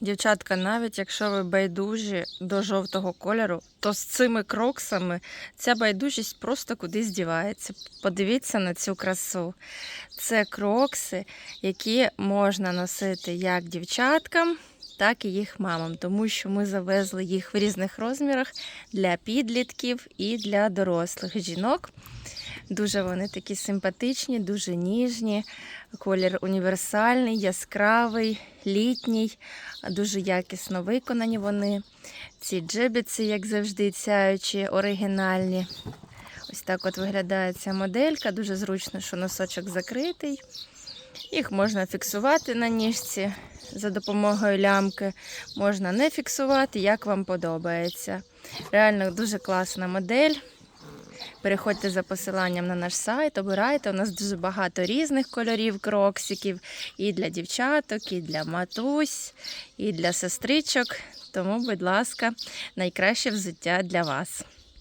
Дівчатка, навіть якщо ви байдужі до жовтого кольору, то з цими кроксами ця байдужість просто кудись дівається. Подивіться на цю красу. Це крокси, які можна носити як дівчаткам, так і їх мамам, тому що ми завезли їх в різних розмірах для підлітків і для дорослих жінок. Дуже вони такі симпатичні, дуже ніжні. Колір універсальний, яскравий, літній, дуже якісно виконані вони. Ці джебіці, як завжди, цяючі, оригінальні. Ось так от виглядає ця моделька. Дуже зручно, що носочок закритий. Їх можна фіксувати на ніжці за допомогою лямки. Можна не фіксувати, як вам подобається. Реально дуже класна модель. Переходьте за посиланням на наш сайт, обирайте. У нас дуже багато різних кольорів кроксиків і для дівчаток, і для матусь, і для сестричок. Тому, будь ласка, найкраще взуття для вас.